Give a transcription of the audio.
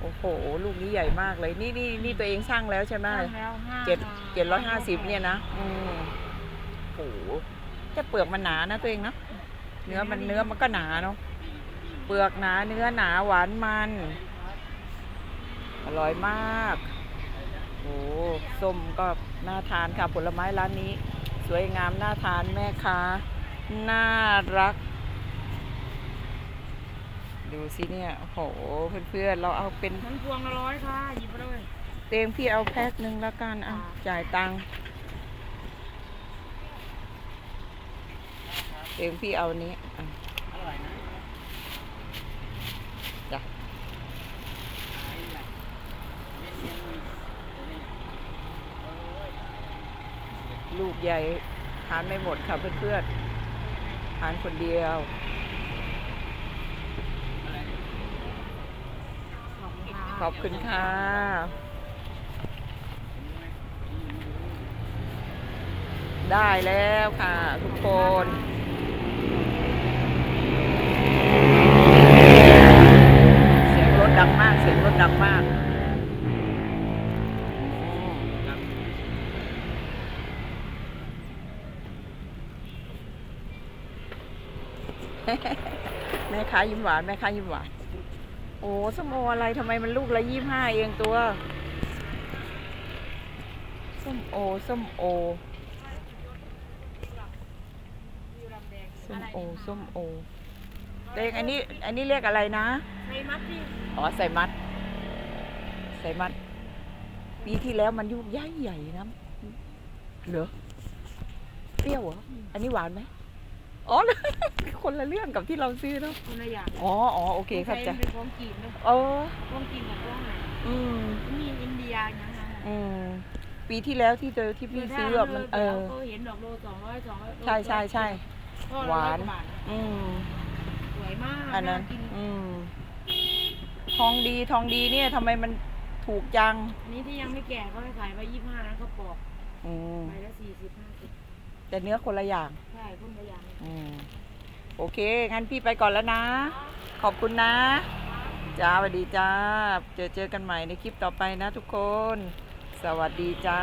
โอ้โห ลูกนี้ใหญ่มากเลย นี่นี่นี่ตัวเองช่างแล้วใช่ไหมตั้งแล้วห้าเจ็ดเจ็ดร้อยห้าสิบเนี่ยนะอืมโอ้โหแต่เปลือกมันหนานะตัวเองนะเนื้อมันเนื้อมันก็หนาเนาะเปลือกหนาเนื้อหนาหวานมัน อร่อยมากโอ้ส้มก็น่าทานค่ะผลไม้ร้านนี้ สวยงามน่าทานแม่ค้าน่ารัก ดูสิเนี่ยโอ้โหเพื่อนๆเราเอาเป็นทั้งพวงละร้อยค่ะหยิบไปเลยเตงพี่เอาแพ็คหนึ่งแล้วกันอะค่ะจ่ายตังค์เตงพี่เอานี้อะจ้ะลูกใหญ่ทานไม่หมดค่ะเพื่อนๆทานคนเดียว ขอบคุณค่ะขอบคุณค่ะ ได้แล้วค่ะ ทุกคนเสียงรถดังมากเสียงรถดังมากแม่ค้ายิ้มหวานแม่ค้ายิ้มหวาน โอ้ส้มโออะไรทำไมมันลูกละยี่ห้าเองตัว ส้มโอ ส้มโอ ส้มโอ ส้มโอเด็กอันนี้ อันนี้เรียกอะไรนะ ใส่มัดดิอ๋อ ใส่มัด ใส่มัด ปีที่แล้วมันยุกใหญ่ใหญ่ๆนะ เหรอ เปรี้ยวเหรอ อันนี้หวานไหม อ๋อ คนละเรื่องกับที่เราซื้อเนาะคนละอย่างอ๋ออ๋อโอเคเข้าใจใส่เป็นของจีนนะเออของจีนกับของไหนอืมมีอินเดียอย่างนั้นนะอืมปีที่แล้วที่เจอที่พี่ซื้ออะมันเออเขาเห็นดอกโลสองร้อยสองร้อยใช่ใช่ใช่ก็หวานร้อยกบทอืมสวยมากอันนั้นากินอืมทองดีทองดีเนี่ยทำไมมันถูกจังอันนี้ที่ยังไม่แก่เขาให้ขายไปยี่ห้านะเขาปอกอืมไปละสี่สิบห้าสิบ แต่เนื้อคนละอย่าง ใช่คนละอย่างอืมโอเค งั้นพี่ไปก่อนแล้วนะ ขอบคุณนะจ้าสวัสดีจ้า เจอเจอกันใหม่ในคลิปต่อไปนะทุกคน สวัสดีจ้า